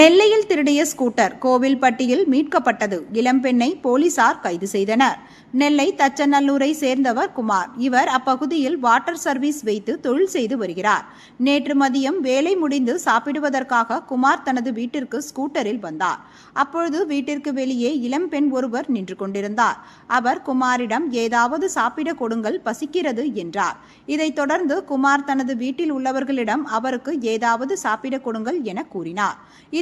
நெல்லையில் திருடிய ஸ்கூட்டர் கோவில்பட்டியில் மீட்கப்பட்டது. இளம்பெண்ணை போலீசார் கைது செய்தனர். நெல்லை தச்சநல்லூரை சேர்ந்தவர் குமார். இவர் அப்பகுதியில் வாட்டர் சர்வீஸ் வைத்து தொழில் செய்து வருகிறார். நேற்று மதியம் வேலை முடிந்து சாப்பிடுவதற்காக குமார் தனது வீட்டிற்கு ஸ்கூட்டரில் வந்தார். அப்பொழுது வீட்டிற்கு வெளியே இளம்பெண் ஒருவர் நின்று கொண்டிருந்தார். அவர் குமாரிடம் ஏதாவது சாப்பிட கொடுங்கள் பசிக்கிறது என்றார். இதைத் தொடர்ந்து குமார் தனது வீட்டில் உள்ளவர்களிடம் அவருக்கு ஏதாவது சாப்பிட கொடுங்கள் என கூறினார்.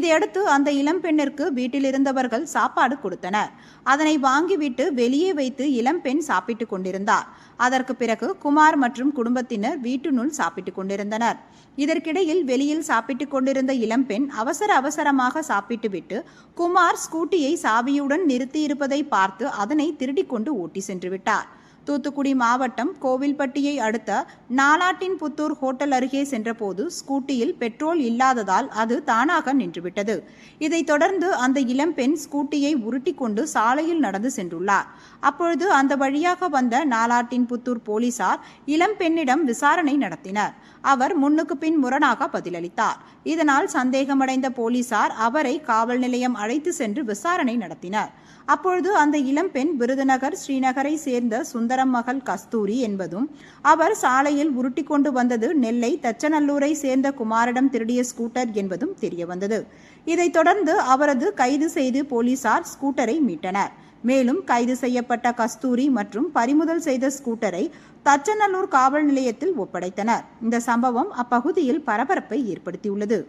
இதையடுத்து அந்த இளம்பெண்ணிற்கு வீட்டில் இருந்தவர்கள் சாப்பாடு கொடுத்தனர். அதனை வாங்கிவிட்டு வெளியே வைத்து இளம்பெண் சாப்பிட்டுக் கொண்டிருந்தார். அதற்கு பிறகு குமார் மற்றும் குடும்பத்தினர் வீட்டினுள் சாப்பிட்டுக் கொண்டிருந்தனர். இதற்கிடையில் வெளியில் சாப்பிட்டுக் கொண்டிருந்த இளம்பெண் அவசர அவசரமாக சாப்பிட்டுவிட்டு குமார் ஸ்கூட்டியை சாவியுடன் நிறுத்தியிருப்பதை பார்த்து அதனை திருடிக்கொண்டு ஊட்டி ஓட்டி சென்று விட்டார். தூத்துக்குடி மாவட்டம் கோவில்பட்டியை அடுத்த நாலாட்டின் புத்தூர் ஹோட்டல் அருகே சென்றபோது ஸ்கூட்டியில் பெட்ரோல் இல்லாததால் அது தானாக நின்றுவிட்டது. இதைத் தொடர்ந்து அந்த இளம்பெண் ஸ்கூட்டியை உருட்டி கொண்டு சாலையில் நடந்து சென்றுள்ளார். அப்பொழுது அந்த வழியாக வந்த நாலாட்டின் புத்தூர் போலீசார் இளம்பெண்ணிடம் விசாரணை நடத்தினர். அவர் முன்னுக்கு பின் முரணாக பதிலளித்தார். இதனால் சந்தேகமடைந்த போலீசார் அவரை காவல் நிலையம் அழைத்து சென்று விசாரணை நடத்தினர். அப்பொழுது அந்த இளம்பெண் விருதுநகர் ஸ்ரீநகரை சேர்ந்த சுந்தர் மகள் கஸ்தூரி என்பதும் அவர் சாலையில் உருட்டி கொண்டு வந்தது நெல்லை தச்சநல்லூரை சேர்ந்த குமாரிடம் திருடிய ஸ்கூட்டர் என்பதும் தெரியவந்தது. இதைத் தொடர்ந்து அவரது கைது செய்து போலீசார் ஸ்கூட்டரை மீட்டனர். மேலும் கைது செய்யப்பட்ட கஸ்தூரி மற்றும் பறிமுதல் செய்த ஸ்கூட்டரை தச்சநல்லூர் காவல் நிலையத்தில் ஒப்படைத்தனர். இந்த சம்பவம் அப்பகுதியில் பரபரப்பை ஏற்படுத்தியுள்ளது.